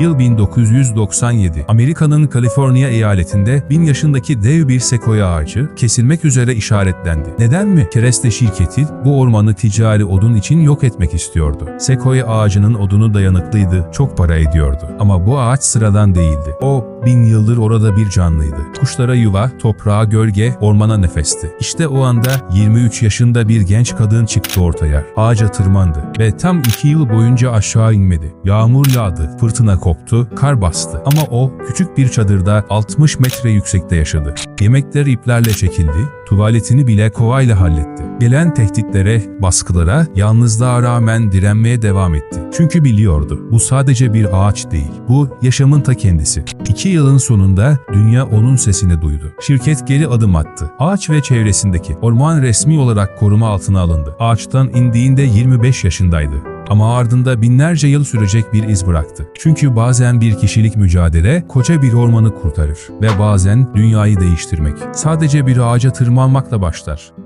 Yıl 1997. Amerika'nın Kaliforniya eyaletinde 1000 yaşındaki dev bir sekoya ağacı kesilmek üzere işaretlendi. Neden mi? Kereste şirketi bu ormanı ticari odun için yok etmek istiyordu. Sekoya ağacının odunu dayanıklıydı, çok para ediyordu. Ama bu ağaç sıradan değildi. O bin yıldır orada bir canlıydı. Kuşlara yuva, toprağa gölge, ormana nefesti. İşte o anda 23 yaşında bir genç kadın çıktı ortaya. Ağaca tırmandı ve tam iki yıl boyunca aşağı inmedi. Yağmur yağdı, fırtına koptu, kar bastı. Ama o küçük bir çadırda 60 metre yüksekte yaşadı. Yemekler iplerle çekildi, tuvaletini bile kovayla halletti. Gelen tehditlere, baskılara yalnızlığa rağmen direnmeye devam etti. Çünkü biliyordu bu sadece bir ağaç değil, bu yaşamın ta kendisi. İki yılın sonunda dünya onun sesini duydu. Şirket geri adım attı. Ağaç ve çevresindeki orman resmi olarak koruma altına alındı. Ağaçtan indiğinde 25 yaşındaydı. Ama ardında binlerce yıl sürecek bir iz bıraktı. Çünkü bazen bir kişilik mücadele koca bir ormanı kurtarır ve bazen dünyayı değiştirmek sadece bir ağaca tırmanmakla başlar.